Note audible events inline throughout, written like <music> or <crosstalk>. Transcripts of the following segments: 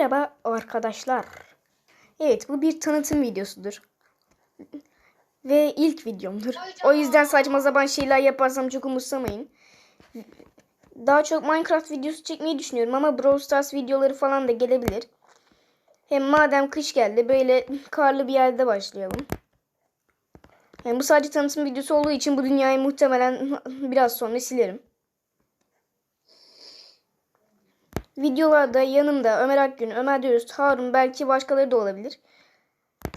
Merhaba arkadaşlar. Evet bu bir tanıtım videosudur. Ve ilk videomdur. O yüzden saçma sapan şeyler yaparsam çok umursamayın. Daha çok Minecraft videosu çekmeyi düşünüyorum ama Brawl Stars videoları falan da gelebilir. Hem madem kış geldi böyle karlı bir yerde başlayalım. Yani bu sadece tanıtım videosu olduğu için bu dünyayı muhtemelen <laughs> biraz sonra silerim. Videolarda yanımda Ömer Akgün, Ömer Dürüst, Harun belki başkaları da olabilir.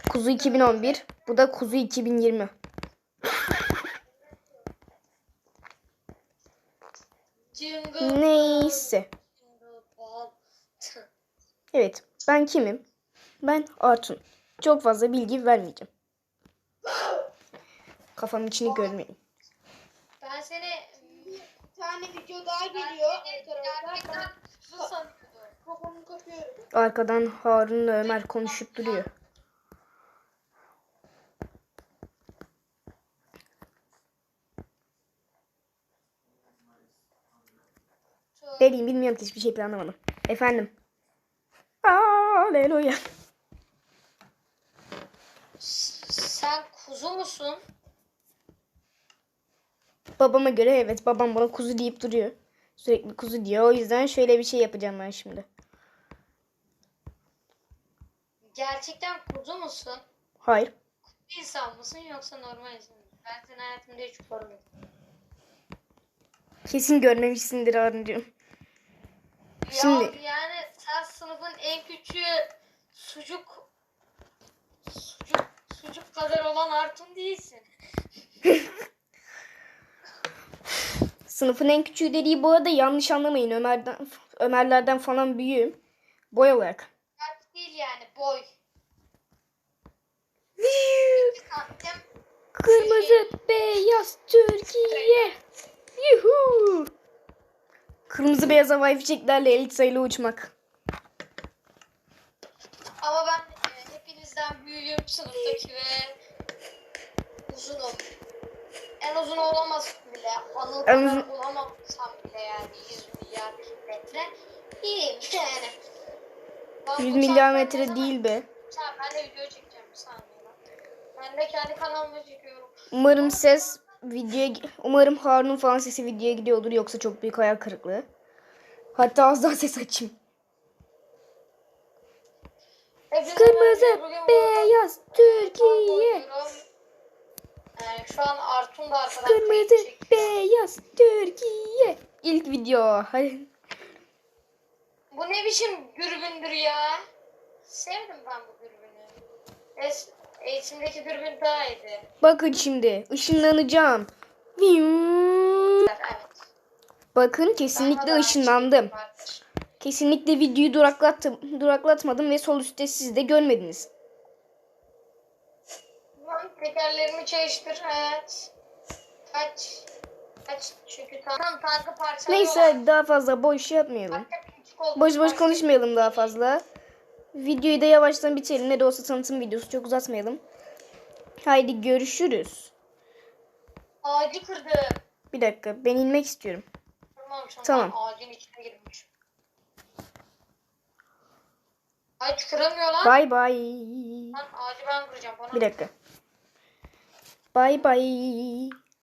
Kuzu 2011. Bu da Kuzu 2020. Jingle Neyse. Evet ben kimim? Ben Artun. Çok fazla bilgi vermeyeceğim. Kafamın içini görmeyin. Ben seni Bir tane video daha geliyor arkadaşlar. gerçekten Arkadan Harun'la Ömer konuşup duruyor. Vereyim bilmiyorum ki hiçbir şey planlamadım. Efendim. Aleluya. Sen kuzu musun? Babama göre evet babam bana kuzu deyip duruyor. Sürekli kuzu diyor. O yüzden şöyle bir şey yapacağım ben şimdi. Gerçekten kuzu musun? Hayır. Bir insan mısın yoksa normal insan mısın? Ben seni hayatımda hiç görmedim. Kesin görmemişsindir Harun'cum. Şimdi- Ya yani sen sınıfın en küçüğü sucuk sucuk sucuk kadar olan Artun değilsin. <laughs> Sınıfın en küçüğü dediği bu arada yanlış anlamayın. Ömer'den, Ömerlerden falan büyüğüm. Boy olarak. Değil yani boy. Santim. Kırmızı beyaz Türkiye. Yuhu. Kırmızı beyaz havai fişeklerle elit sayılı uçmak. Ama ben e, hepinizden büyüğüm sınıftaki ve uzunum. En uzun olamaz bile. Anıl kadar uzun- olamazsam bile yani 100 milyar metre. İyiyim yani. Ben 100 bu milyar saatten metre ne zaman- değil be. Sen ben de video çekeceğim bir saniye. Ben de kendi kanalıma çekiyorum. Umarım ses videoya umarım Harun'un falan sesi videoya gidiyordur yoksa çok büyük hayal kırıklığı. Hatta az daha ses açayım. Hepinize Kırmızı beyaz Türkiye. Yani şu an Artun da arkadan Kırmızı beyaz Türkiye. İlk video. Hadi. Bu ne biçim gürbündür ya? Sevdim ben bu gürbünü. Es eğitimdeki gürbün daha iyiydi. Bakın şimdi ışınlanacağım. Evet. Bakın kesinlikle ışınlandım. Kesinlikle videoyu duraklattım, duraklatmadım ve sol üstte siz de görmediniz. Tekerlerimi çalıştır. Evet. Kaç. Kaç çünkü tam tankı parçalı Neyse daha fazla boş şey yapmayalım. Olduğu Boş boş konuşmayalım daha fazla. Videoyu da yavaştan bitirelim. Ne de olsa tanıtım videosu çok uzatmayalım. Haydi görüşürüz. Ağacı kırdı. Bir dakika ben inmek istiyorum. Tamam Tamam. ağacın içine girmiş. Ağaç kıramıyor lan. Bay bay. Lan ağacı ben kıracağım. Bana Bir dakika. Bay bay.